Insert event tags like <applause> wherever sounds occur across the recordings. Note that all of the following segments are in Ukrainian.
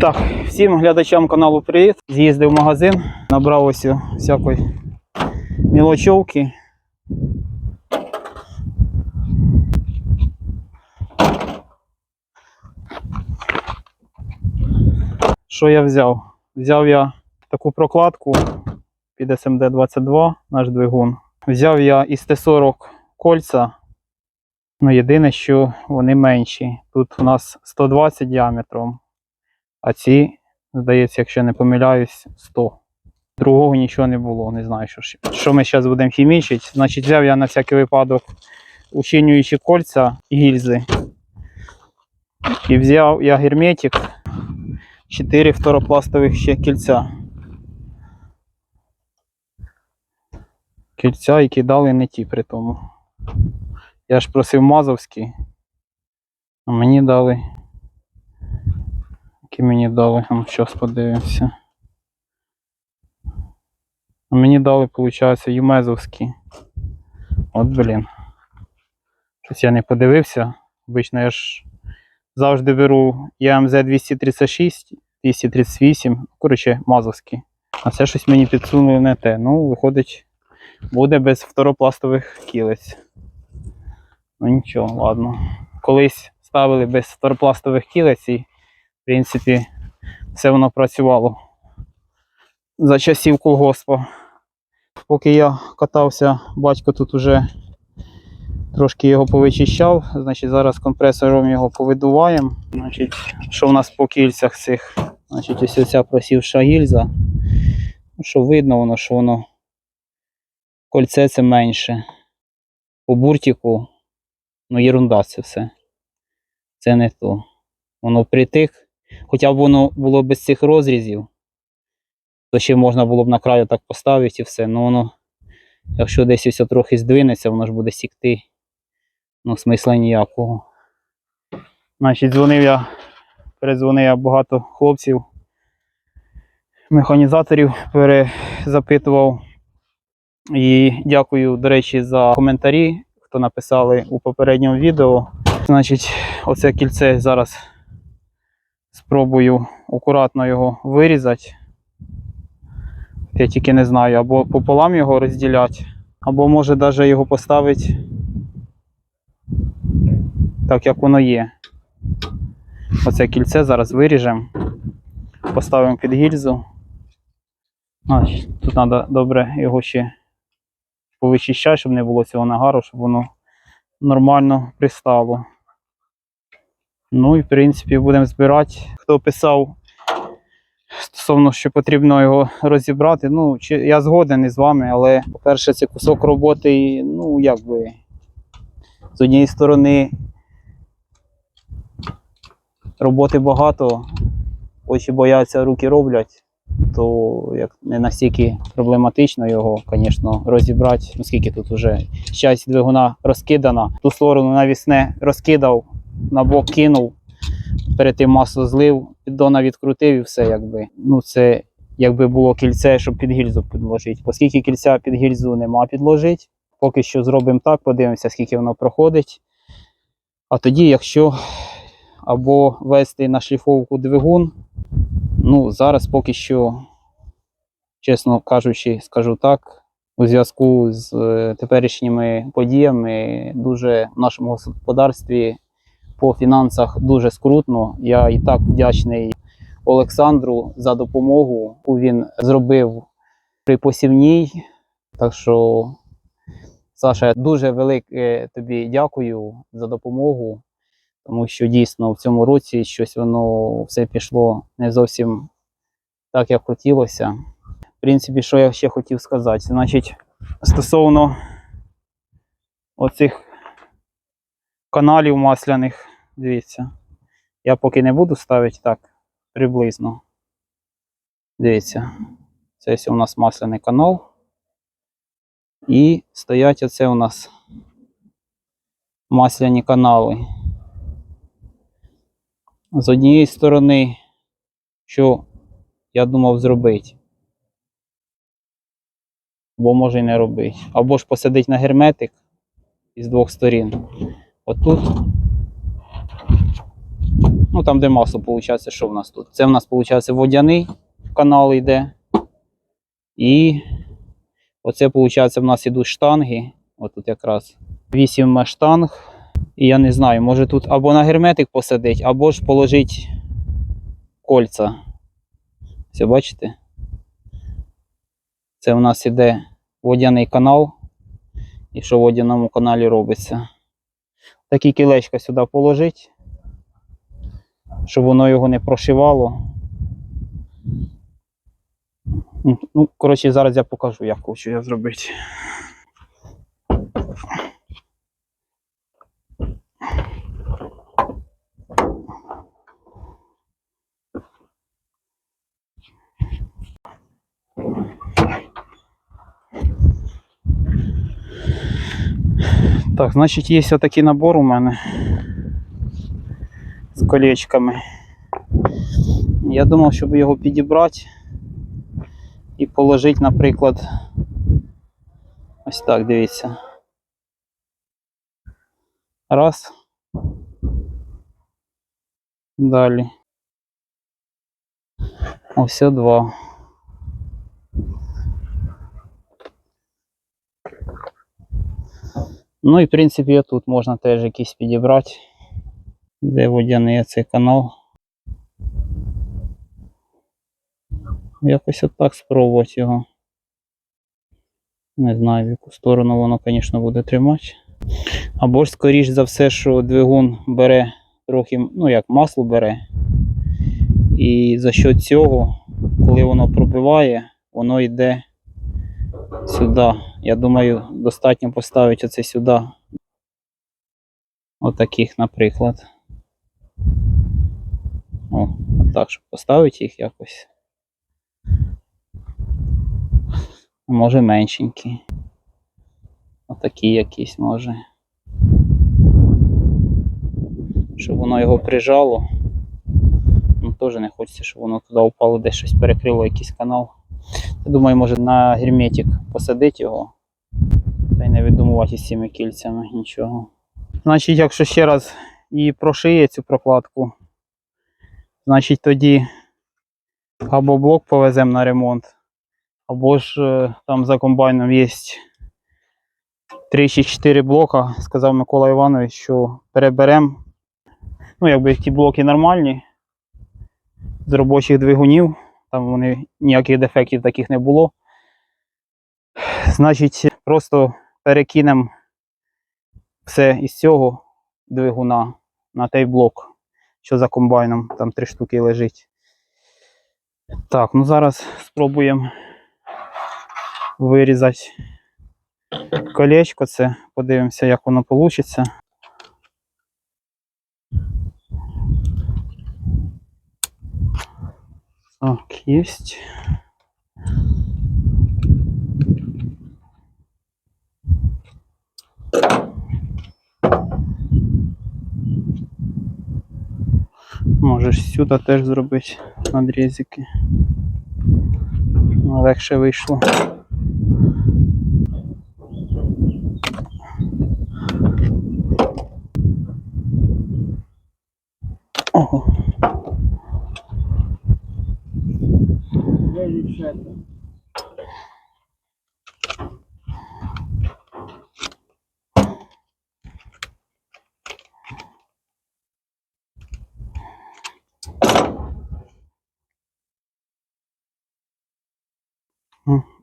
Так, всім глядачам каналу привіт. З'їздив в магазин, набрав ось всякої мілочовки. Що я взяв? Взяв я таку прокладку під SMD 22, наш двигун. Взяв я із Т40 кольця. Ну, єдине, що вони менші. Тут у нас 120 діаметром, а ці, здається, якщо не помиляюсь, 100. Другого нічого не було, не знаю, що, що ми зараз будемо хімічити. Значить, взяв я на всякий випадок учинюючі кольця гільзи. І взяв я герметик, 4 фторопластових ще кільця. Кільця, які дали не ті при тому. Я ж просив Мазовський, а мені дали. Які мені дали? Ну, щас подивимося. Мені дали, виходить, Юмезовські. От блін. Щось я не подивився. Обично я ж завжди беру ЯМЗ 236, 238, коротше, Мазовські. А це щось мені підсунули не те. Ну, виходить, буде без второпластових кілець. Ну нічого, ладно. Колись ставили без второпластових кілець і, в принципі, все воно працювало за часів колгоспа. Поки я катався, батько тут уже трошки його повичищав. Значить, зараз компресором його повидуваємо. Значить, що в нас по кільцях цих? Значить, ось оця просівша гільза. Ну, Що видно воно, що воно кольце це менше. По буртику Ну, єрунда це все. Це не то. Воно притик. Хоча б воно було без цих розрізів, то ще можна було б на краю так поставити і все. Ну воно, якщо десь ось трохи здвинеться, воно ж буде сікти. Ну, смисла ніякого. Значить, дзвонив я, передзвонив я багато хлопців, механізаторів перезапитував. І дякую, до речі, за коментарі хто написали у попередньому відео. Значить, оце кільце зараз спробую акуратно його вирізати. Я тільки не знаю, або пополам його розділяти, або може навіть його поставити так, як воно є. Оце кільце зараз виріжемо, поставимо під гільзу. Тут треба добре його ще повичищати, щоб не було цього нагару, щоб воно нормально пристало. Ну і в принципі будемо збирати. Хто писав стосовно, що потрібно його розібрати. Ну, чи- я згоден із вами, але, по-перше, це кусок роботи, ну, якби, з однієї сторони, роботи багато, очі бояться, руки роблять то як не настільки проблематично його, звісно, розібрати. Ну, скільки тут вже часть двигуна розкидана. Ту сторону навісне розкидав, на бок кинув, перед тим масло злив, піддона відкрутив і все. якби. Ну, це якби було кільце, щоб під гільзу підложити. Оскільки кільця під гільзу нема підложити, поки що зробимо так, подивимося, скільки воно проходить. А тоді, якщо або вести на шліфовку двигун, Ну, зараз поки що, чесно кажучи, скажу так, у зв'язку з е, теперішніми подіями дуже в нашому господарстві по фінансах дуже скрутно. Я і так вдячний Олександру за допомогу, яку він зробив при посівній. Так що, Саша, дуже велике тобі дякую за допомогу тому що дійсно в цьому році щось воно все пішло не зовсім так, як хотілося. В принципі, що я ще хотів сказати, значить, стосовно оцих каналів масляних, дивіться, я поки не буду ставити так приблизно. Дивіться, це ось у нас масляний канал. І стоять оце у нас масляні канали з однієї сторони, що я думав зробити. Бо може і не робити. Або ж посадити на герметик із двох сторін. Отут Ну там, де масло, виходить, що в нас тут? Це в нас, виходить, водяний канал йде. І оце, виходить, в нас ідуть штанги. Отут якраз 8 штанг. І я не знаю, може тут або на герметик посадить, або ж положить кольця. Все, бачите? Це в нас іде водяний канал. І що в водяному каналі робиться. Такі кілечка сюди положить, щоб воно його не прошивало. Ну, Ну, коротше, зараз я покажу, як хочу я зробити. Так, значить, є отакий набор у мене з колечками. Я думав, щоб його підібрати і положити, наприклад, ось так, дивіться. Раз. Далі. Ось два. Ну і в принципі тут можна теж якийсь підібрати. Де водяний цей канал. Якось отак спробувати його. Не знаю, в яку сторону воно, звісно, буде тримати. Або ж, скоріш за все, що двигун бере трохи, ну як масло бере. І за що цього, коли воно пробиває, воно йде сюди. Я думаю, достатньо поставити оце сюди. Отаких, наприклад. О, отак, щоб поставити їх якось. Може меншенькі. Отакі якісь може. Щоб воно його прижало. Ну, теж не хочеться, щоб воно туди упало, десь щось перекрило якийсь канал. Я думаю, може на герметик посадити його. Та й не видумувати із цими кільцями нічого. Значить, якщо ще раз і прошиє цю прокладку, значить тоді або блок повеземо на ремонт, або ж е, там за комбайном є 3 чи 4 блока, сказав Микола Іванович, що переберемо. Ну, якби ті блоки нормальні з робочих двигунів, там вони ніяких дефектів таких не було. Значить, просто перекинемо все із цього двигуна на той блок, що за комбайном, там три штуки лежить. Так, ну зараз спробуємо вирізати колечко це, подивимося, як воно вийде. Так, есть. Можеш сюди теж зробити надрізики. Ну, Легше вийшло.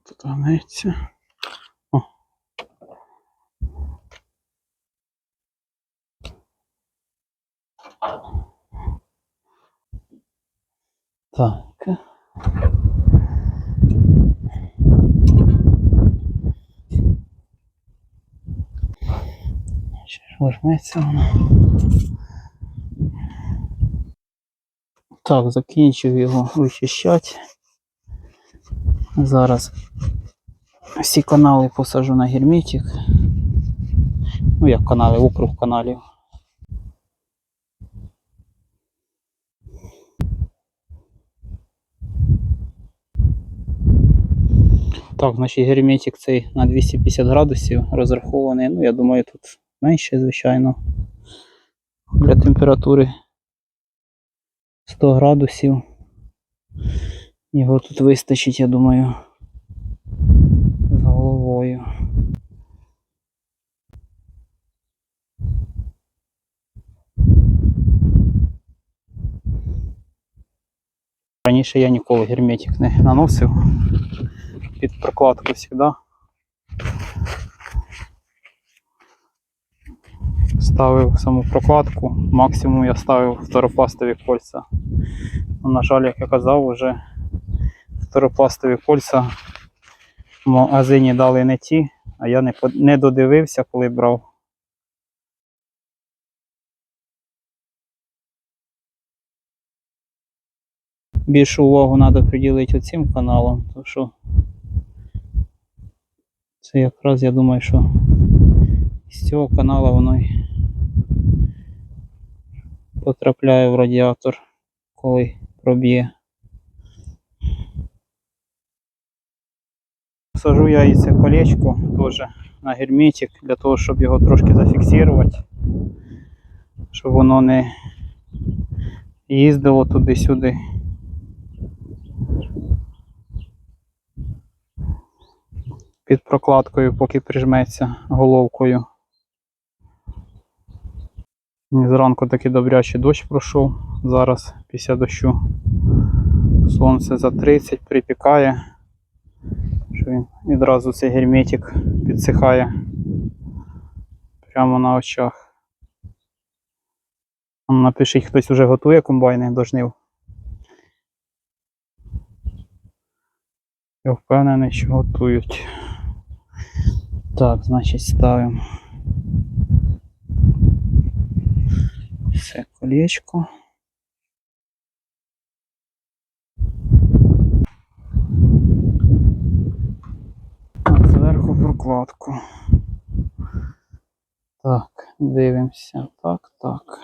Тут гнеться. О. Так. Ж вожметься воно. Так, закінчив його вичищати. Зараз всі канали посажу на герметик. Ну, як канали, округ каналів. Так, значить герметик цей на 250 градусів розрахований. Ну, я думаю, тут менше, звичайно. Для температури 100 градусів. Його тут вистачить, я думаю, з головою. Раніше я ніколи герметик не наносив під прокладку завжди. Ставив саму прокладку, максимум я ставив второпластові кольця. Ну, на жаль, як я казав, вже второпластові кольця в магазині дали не ті, а я не, не додивився, коли брав. Більшу увагу треба приділити цим каналам, тому що це якраз я думаю, що з цього каналу воно й потрапляє в радіатор, коли проб'є. Сажу я і це колечко теж на герметик для того, щоб його трошки зафіксувати, щоб воно не їздило туди-сюди. Під прокладкою, поки прижметься головкою. Зранку такий добрячий дощ пройшов. Зараз після дощу сонце за 30 припікає. Що він відразу цей герметик підсихає прямо на очах. Напишіть, хтось вже готує комбайни до жнив. Я впевнений, що готують. Так, значить ставимо все колечко. А Зверху прокладку. Так, дивимося. Так, так.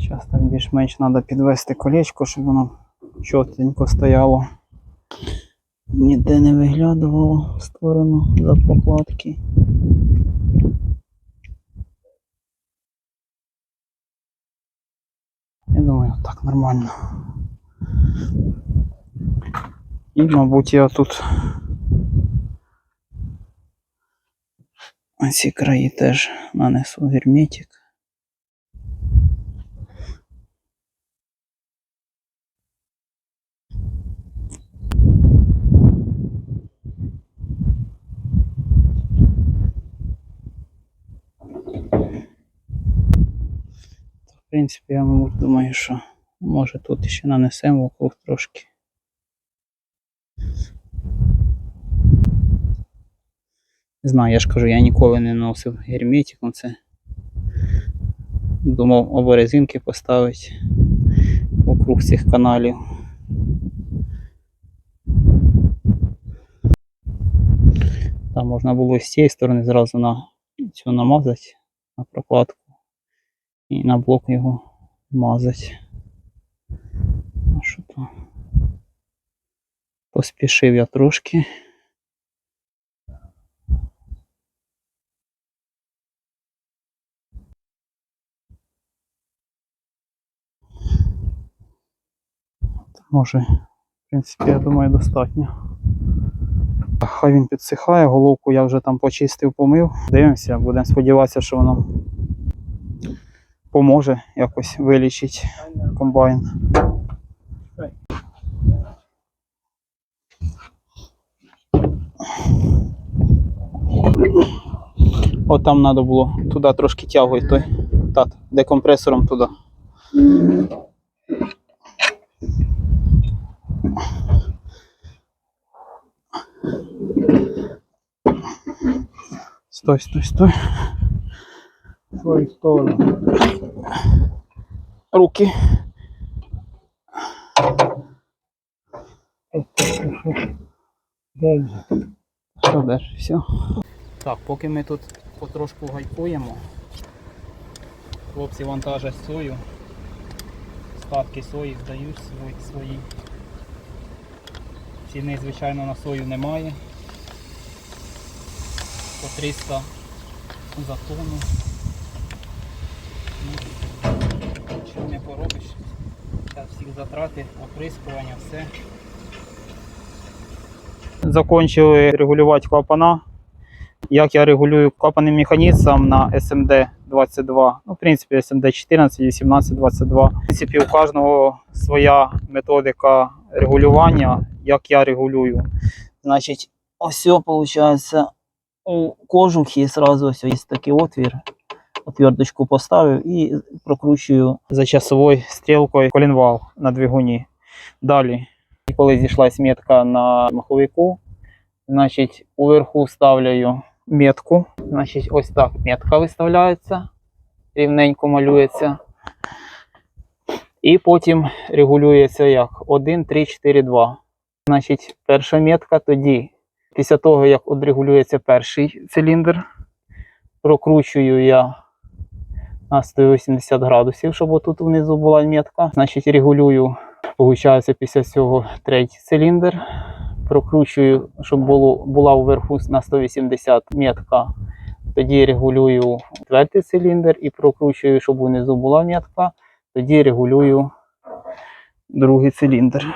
Зараз так більш-менш треба підвести колечко, щоб воно чотенько стояло. Ніде не виглядувало в сторону за прокладки. Я думаю, так нормально. І, мабуть, я тут на ці краї теж нанесу герметик. В принципі, я мабуть думаю, що може тут ще нанесемо вокруг трошки. Не знаю, я ж кажу, я ніколи не носив герметиком це. Думав або резинки поставити вокруг цих каналів. Там можна було з цієї сторони зразу на цю намазати на прокладку і на блок його мазати. А що то? Поспішив я трошки. Може, в принципі, я думаю, достатньо. Хай він підсихає, головку я вже там почистив, помив. Дивимося, будемо сподіватися, що воно поможе якось вилічити комбайн. От там треба було туди трошки тягуй той. Так, декомпресором туди. Стой, стой, стой. Свою сторону. Руки. Дальше. Далі? Все. Так, поки ми тут потрошку гайкуємо, хлопці вантажать сою. Ставки сої здають свої. Ціни, звичайно, на сою немає. По 300 затону. Ну, Що не поробиш? Зараз всіх затрати, оприскування, все. Закончили регулювати клапана. Як я регулюю клапанний механізм на SMD 22. Ну, в принципі, SMD 14, 18, 22. В принципі, у кожного своя методика регулювання, як я регулюю. Значить, ось виходить, у кожухі зразу ось є такий отвір. Отверточку поставив і прокручую за часовою стрілкою колінвал на двигуні. Далі, коли зійшлась метка на маховику, значить, уверху ставляю метку. Значить, ось так метка виставляється, рівненько малюється. І потім регулюється як 1, 3, 4, 2. Значить, перша метка тоді, після того, як одрегулюється перший циліндр, прокручую я на 180 градусів, щоб отут внизу була метка. Значить, регулюю, виходить, після цього третій циліндр. Прокручую, щоб було, була вверху на 180 метка. Тоді регулюю четвертий циліндр і прокручую, щоб внизу була метка. Тоді регулюю другий циліндр.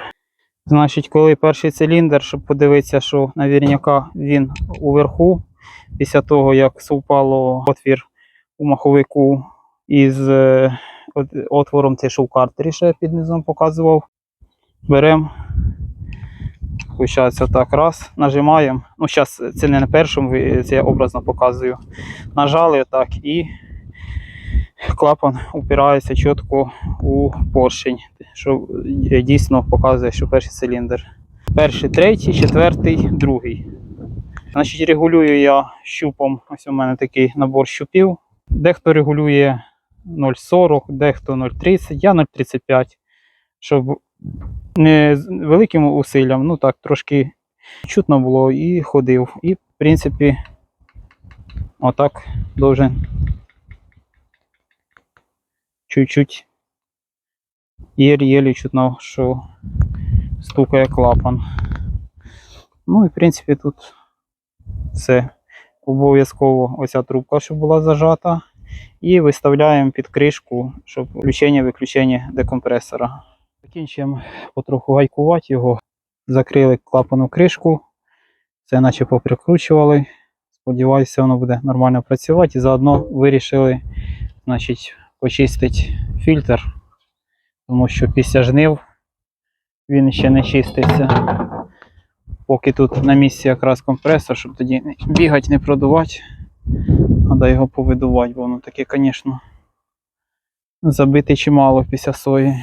Значить, коли перший циліндр, щоб подивитися, що навірняка він уверху, після того, як совпало отвір у маховику із е, отвором, це що картері ще під низом показував, беремо, Получається так, раз, нажимаємо. Ну, зараз це не на першому, це я образно показую. Нажали так і клапан упирається чітко у поршень, що дійсно показує, що перший циліндр. Перший, третій, четвертий, другий. Значить, регулюю я щупом. Ось у мене такий набор щупів. Дехто регулює 0,40, дехто 0,30, я 0,35, щоб не великим усиллям, ну так, трошки чутно було і ходив. І, в принципі, отак должен чуть-чуть єлі-єлі чутно, що стукає клапан. Ну і в принципі тут все. Обов'язково оця трубка, щоб була зажата. І виставляємо під кришку, щоб включення-виключення декомпресора. Закінчуємо потроху гайкувати його. Закрили клапану кришку. Це наче поприкручували. Сподіваюся, воно буде нормально працювати. І заодно вирішили значить, почистити фільтр, тому що після жнив він ще не чиститься. Поки тут на місці якраз компресор, щоб тоді бігати, не продувати. Треба його повидувати, бо воно таке, звісно, забите чимало після сої.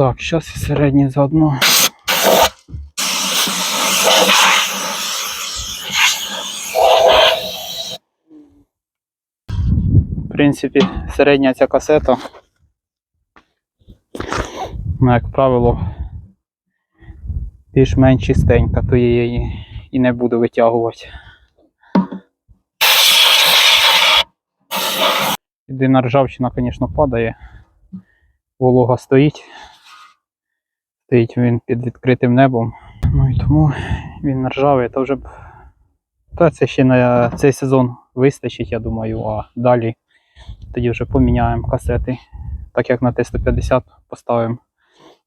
Так, зараз і середній заодно. В принципі, середня ця касета. Як правило, більш-менш чистенька, то я її і не буду витягувати. Єдина ржавчина, звісно, падає. Волога стоїть. Стоїть він під відкритим небом. Ну і тому він ржавий, то вже б. Та це ще на цей сезон вистачить, я думаю, а далі тоді вже поміняємо касети. Так як на Т-150 поставимо.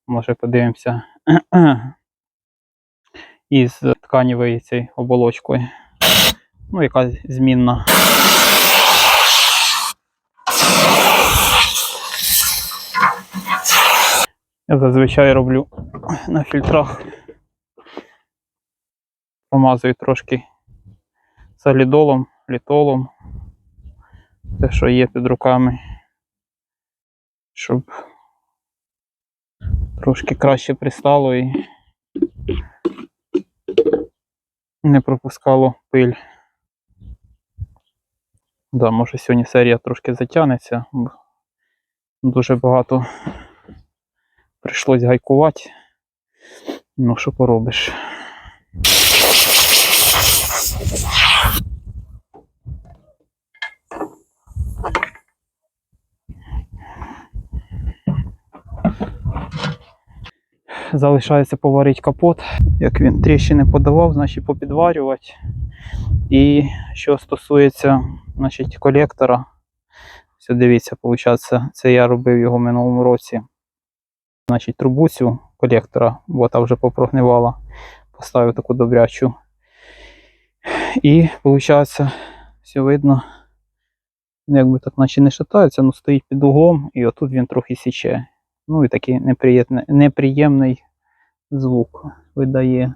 Може подивимося. <clears throat> Із тканевої цієї оболочкою. Ну, яка змінна. Я зазвичай роблю на фільтрах. Промазую трошки солідолом, літолом. Те, що є під руками. Щоб трошки краще пристало і не пропускало пиль. Да, може сьогодні серія трошки затягнеться. бо Дуже багато прийшлось гайкувати. Ну, що поробиш. залишається поварити капот. Як він тріщини подавав, значить попідварювати. І що стосується значить, колектора, все дивіться, виходить, це я робив його в минулому році. Значить, трубу цю колектора, бо та вже попрогнивала, поставив таку добрячу. І виходить, все видно, якби так наче не шатається, але стоїть під углом, і отут він трохи січе. Ну і такий неприємний, звук видає.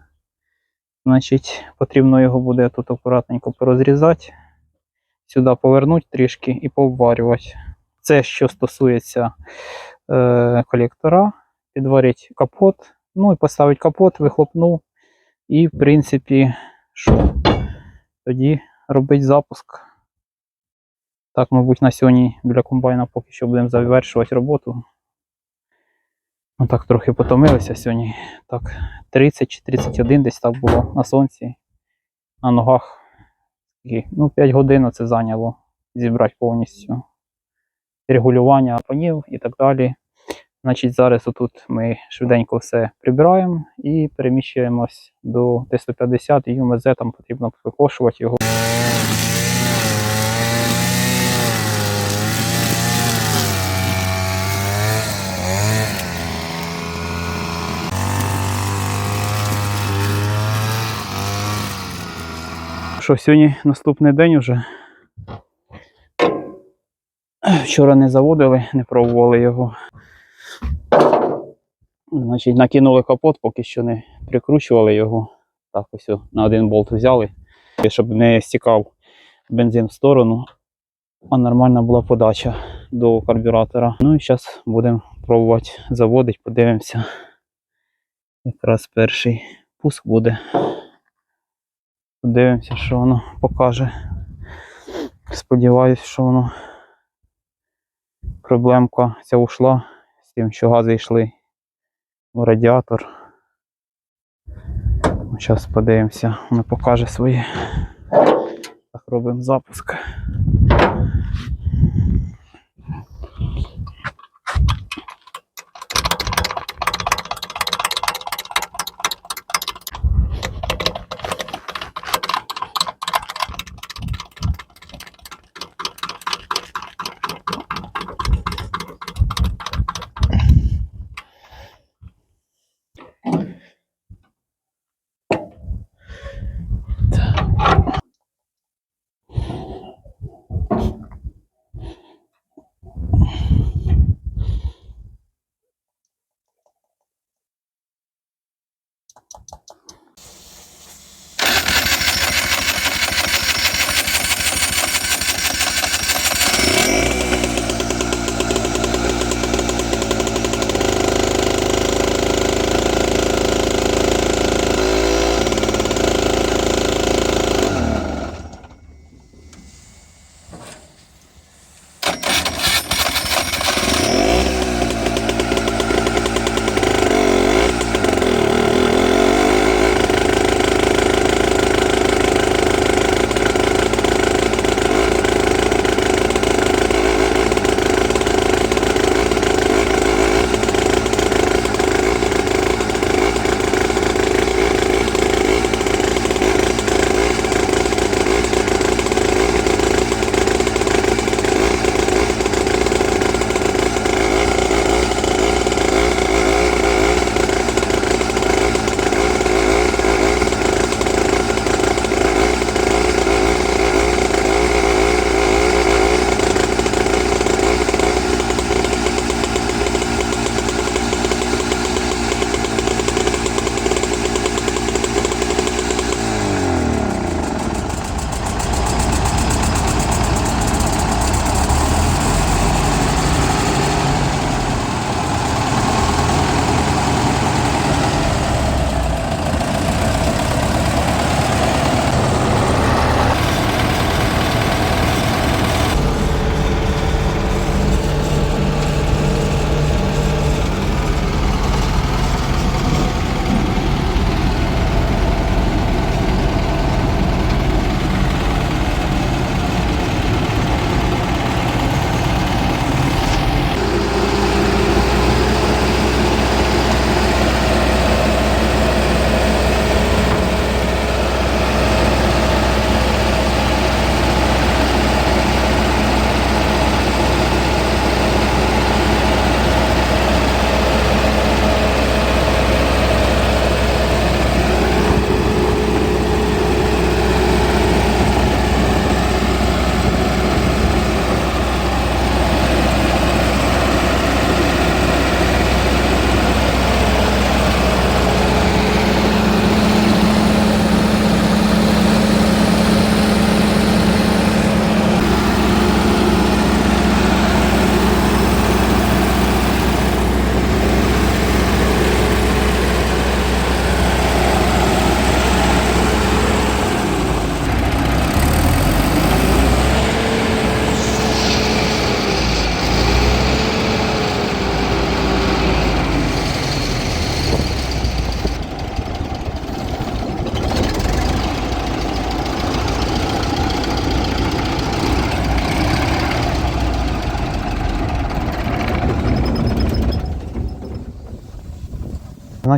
Значить, потрібно його буде тут акуратненько порозрізати, сюди повернути трішки і поварювати. Це що стосується е, колектора, підварити капот, ну і поставити капот, вихлопнув. І, в принципі, що? Тоді робить запуск. Так, мабуть, на сьогодні біля комбайна поки що будемо завершувати роботу. Ну так трохи потомилися сьогодні. Так, 30 чи 31 десь так було на сонці, на ногах. І, ну, 5 годин це зайняло зібрати повністю регулювання панів і так далі. Значить, зараз отут ми швиденько все прибираємо і переміщуємось до Т-150 і ЮМЗ, там потрібно викошувати його. Що сьогодні наступний день уже. Вчора не заводили, не пробували його. Значить, накинули капот, поки що не прикручували його. Так, ось на один болт взяли, щоб не стікав бензин в сторону, а нормальна була подача до карбюратора. Ну і зараз будемо пробувати заводити, подивимося. Якраз перший пуск буде. Подивимося, що воно покаже. Сподіваюсь, що воно проблемка ця ушла з тим, що гази йшли в радіатор. Зараз подивимося, воно покаже своє. Так, робимо запуск.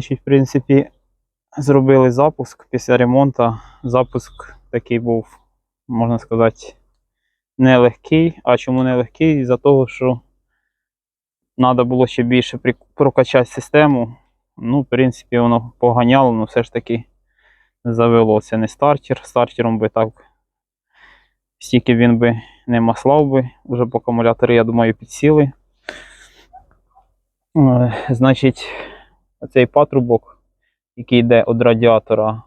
Значить, в принципі, зробили запуск після ремонту. Запуск такий був, можна сказати, нелегкий. А чому нелегкий? Із-за того, що треба було ще більше прокачати систему. Ну, в принципі, воно поганяло, але все ж таки завелося. Не стартер. Стартером би так стільки він би не маслав би. Уже по акумулятори, я думаю, підсіли. Е, Значить, цей патрубок, який йде від радіатора,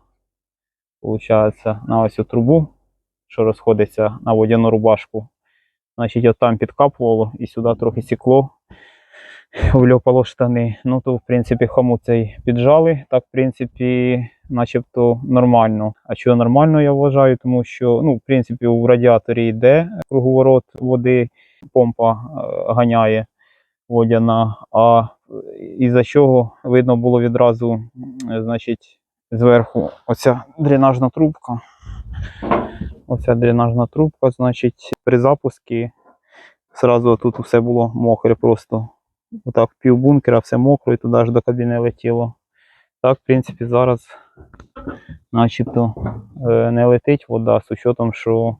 виходить, на ось цю трубу, що розходиться на водяну рубашку. Значить, от там підкапувало і сюди трохи сікло, вльопало штани. Ну, то, в принципі, хому цей піджали. Так, в принципі, начебто нормально. А чого нормально, я вважаю, тому що, ну, в принципі, у радіаторі йде круговорот води, помпа е, ганяє водяна, а із-за чого видно було відразу, значить, зверху оця дренажна трубка. Оця дренажна трубка, значить, при запуску зразу тут все було мокре просто. Отак пів бункера, все мокро і туди аж до кабіни летіло. Так, в принципі, зараз начебто е, не летить вода з учетом, що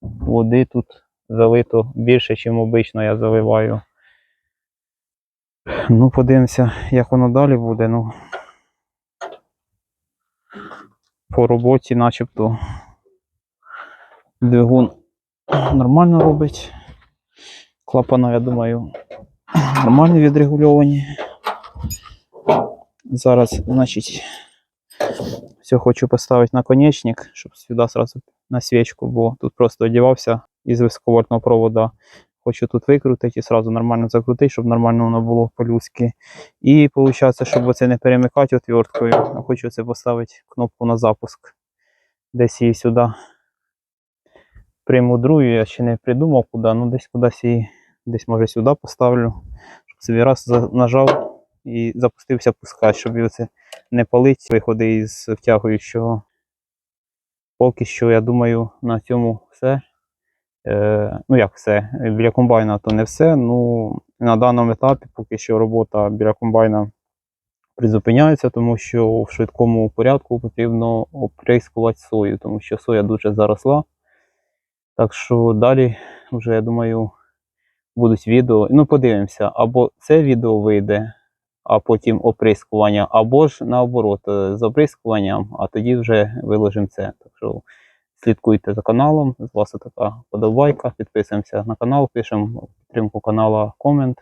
води тут залито більше, ніж обично я заливаю. Ну, подивимося, як воно далі буде. Ну, по роботі, начебто, двигун нормально робить. Клапана, я думаю, нормально відрегульовані. Зараз, значить, все хочу поставити наконечник, щоб сюди сразу на свічку, бо тут просто одівався із високовольтного провода. Хочу тут викрутити і сразу нормально закрутити, щоб нормально воно було по-людськи. І виходить, щоб оце не перемикати отверткою, а хочу це поставити кнопку на запуск. Десь її сюди примудрую, я ще не придумав куди, ну десь кудись її, десь може сюди поставлю, щоб собі раз нажав і запустився пускач, щоб оце не палить виходи із втягуючого. Поки що, я думаю, на цьому все. Е, ну як все, біля комбайна то не все. Ну, на даному етапі поки що робота біля комбайна призупиняється, тому що в швидкому порядку потрібно оприскувати сою, тому що соя дуже заросла. Так що далі вже, я думаю, будуть відео. Ну, подивимося, або це відео вийде, а потім оприскування, або ж наоборот, з оприскуванням, а тоді вже виложимо це. Так що слідкуйте за каналом. З вас така подобайка. Підписуємося на канал, пишемо підтримку канала комент.